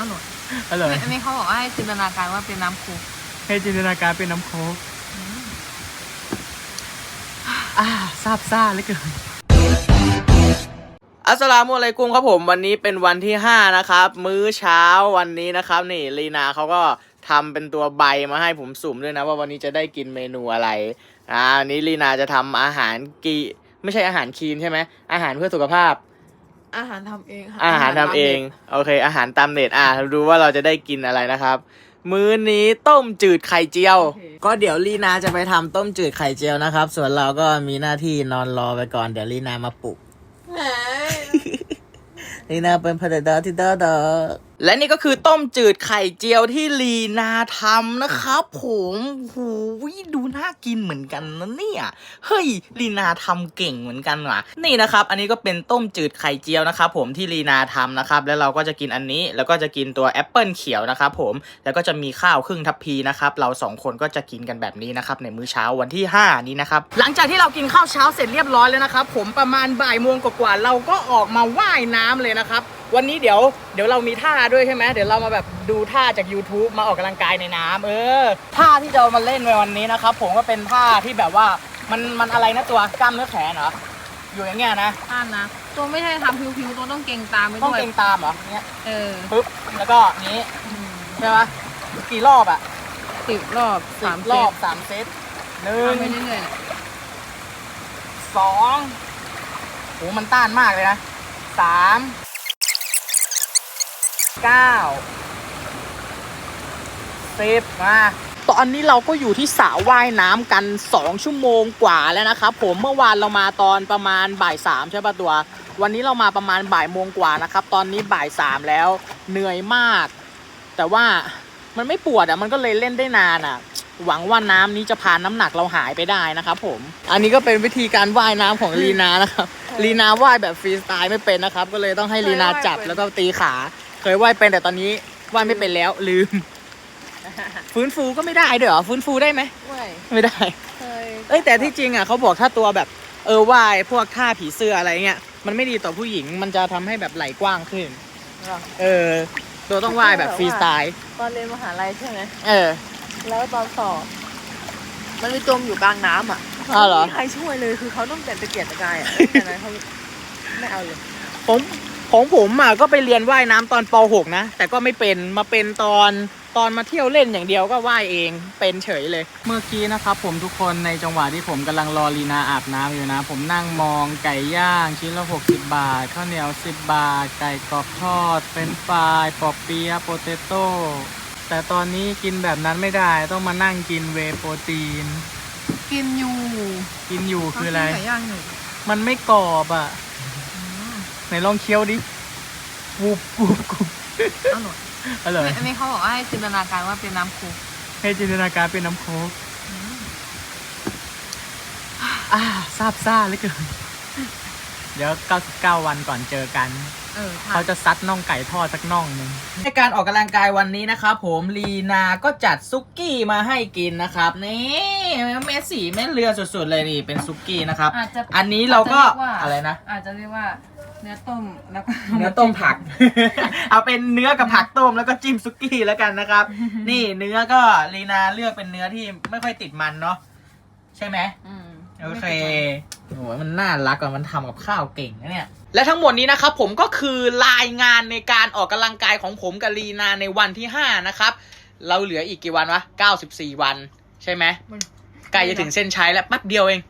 อร่อยอร่อยอันนี้เขาบอกว่าให้จินตนาการว่าเป็นน้ำโคกให้จินตนาการเป็นน้ำโค้กอ่าซาบซ่าเหลือเกินอัสสลามุอะลัยกุมครับผมวันนี้เป็นวันที่ 5 นะครับ มื้อเช้าวันนี้นะครับ นี่ลีนาเขาก็ทำเป็นตัวใบมาให้ผมสุ่มด้วยนะ ว่าวันนี้จะได้กินเมนูอะไรอ่าวันนี้ลีนาจะทำอาหารกีไม่ใช่อาหารคลีนใช่ไหมอาหารเพื่อสุขภาพ อาหารทำเองค่ะอาหารทำเอง โอเค อาหารตามเน็ตอะดูว่าเราจะได้กินอะไรนะครับ มื้อนี้ต้มจืดไข่เจียว ก็เดี๋ยวลีนาจะไปทำต้มจืดไข่เจียวนะครับ ส่วนเราก็มีหน้าที่นอนรอไปก่อนเดี๋ยวลีนามาปลุก แหม ลีนาเป็นพระดาที่ดาดา และนี่ก็คือต้มจืดไข่เจียวที่ลีนาทำนะครับผมหูยดูน่ากินเหมือนกันนะเนี่ยเฮ้ยลีนาทำเก่งเหมือนกันว่ะ นี่นะครับ อันนี้ก็เป็นต้มจืดไข่เจียวนะครับผมที่ลีนาทำนะครับ แล้วเราก็จะกินอันนี้ แล้วก็จะกินตัวแอปเปิลเขียวนะครับผมแล้วก็จะมีข้าวครึ่งทัพพีนะครับ เราสองคนก็จะกินกันแบบนี้นะครับในมื้อเช้าวันที่ 5 นี้นะครับ หลังจากที่เรากินข้าวเช้าเสร็จเรียบร้อยแล้วนะครับผมประมาณบ่ายโมงกว่าๆเราก็ออกมาว่ายน้ำเลยนะครับ วันนี้เดี๋ยวเดี๋ยวเรามีท่าด้วยใช่ไหมเดี๋ยวเรามาแบบดูท่าจาก YouTube มาออกกำลังกายในน้ำเออท่าที่จะเอามาเล่นในวันนี้นะครับผมก็เป็นท่าที่แบบว่ามันมันอะไรนะตัวกล้ามเนื้อแขนเหรออยู่อย่างเงี้ยนะท่านนะตัวไม่ใช่ทำพิวๆตัวต้องเก่งตามไปต้องด้วยเกรงตามเหรอเนี้ยเออปึ๊บแล้วก็นี้อืมใช่ปะกี่รอบอะสิบรอบสามรเซอตบสามเซตหนึ่งทำไปเรื่อยๆเนี่ยสองโหมันต้านมากเลยนะสาม เก้าสิบมาตอนนี้เราก็อยู่ที่สระว่ายน้ำกัน 2 ชั่วโมงกว่าแล้วนะครับผมเมื่อวานเรามาตอนประมาณบ่ายสามใช่ปะตัว วันนี้เรามาประมาณบ่ายโมงกว่านะครับ ตอนนี้บ่ายสามแล้วเหนื่อยมาก แต่ว่ามันไม่ปวดอะมันก็เลยเล่นได้นานอะ หวังว่าน้ำนี้จะพาน้ำหนักเราหายไปได้นะครับผม อันนี้ก็เป็นวิธีการว่ายน้ำของลีนานะครับลีนาว่ายแบบฟรีสไตล์ไม่เป็นนะครับ ก็เลยต้องให้ลีนาจับแล้วก็ตีขา เคยว่ายเป็นแต่ตอนนี้ว่ายไม่เป็นแล้วลืม ฟื้นฟูก็ไม่ได้ด้วยเหรอฟื้นฟูได้ไหมเว้ยไม่ได้ เคยเอ้ยแต่ที่จริงอะเขาบอกถ้าตัวแบบ เออว่ายพวกท่าผีเสื้ออะไรเงี้ยมันไม่ดีต่อผู้หญิงมันจะทำให้แบบไหลกว้างขึ้น เหรอเออ ตัวต้องว่ายแบบฟรีสไตล์ตอนเรียนมหาลัยใช่ไหมเออ แล้วตอนสอบ มันมีจมอยู่กลางน้ำอะอ้าวเหรอ ไม่มีใครช่วยเลยคือเขาต้องแต่ตะเกียกตะกายอะแต่นั้นเขาไม่เอาเลยผม ของผมอะก็ไปเรียนว่ายน้ำตอนป .6 นะ แต่ก็ไม่เป็นมาเป็นตอนตอนมาเที่ยวเล่นอย่างเดียวก็ว่ายเองเป็นเฉยเลย เมื่อกี้นะครับ ผมทุกคนในจังหวะที่ผมกำลังรอลีนาอาบน้ำอยู่นะ ผมนั่งมองไก่ย่างชิ้นละ 60 บาท ข้าวเหนียว 10 บาท ไก่กรอบทอด เป็นฟรายปอเปี๊ยะโปเตโต้แต่ตอนนี้กินแบบนั้นไม่ได้ต้องมานั่งกินเวย์โปรตีน กินอยู่ กินอยู่คืออะไรเขากินไก่ย่างอยู่มันไม่กรอบอะ ไหนลองเคี้ยวดิวูบวูบกูบอร่อยอร่อยอันนี้เขาบอกว่าให้จินตนาการว่าเป็นน้ำโคกให้จินตนาการเป็นน้ำโค้กอ่าซาบซ่าเหลือเกิน เดี๋ยว 99 วันก่อนเจอกัน เออเขาจะซัดน่องไก่ทอดสักน่องหนึ่งในการออกกำลังกายวันนี้นะครับผมลีนาก็จัดซุกี้มาให้กินนะครับนี่แม่สีแม่เรือสุดๆเลยนี่เป็นซุกี้นะครับ อาจจะอันนี้เราก็จจยว่อะไรนะ อาจจะเรียกว่าเนื้อต้มแล้วก็เนื้อต้มผัก เอาเป็นเนื้อกับผักต้มแล้วก็จิ้มซุกี้แล้วกันนะครับ นี่เนื้อก็ลีนาเลือกเป็นเนื้อที่ไม่ค่อยติดมันเนาะใช่ไหมอืมโอเคโอ้ยมันน่ารักอะมันทำกับข้าวเก่งนะเนี่ย และทั้งหมดนี้นะครับผมก็คือรายงานในการออกกำลังกายของผมกับลีนาในวันที่ 5 นะครับ เราเหลืออีกกี่วันวะ 94 วัน ใช่ไหมใกล้จะถึงเส้นชัยแล้วแป๊บเดียวเอง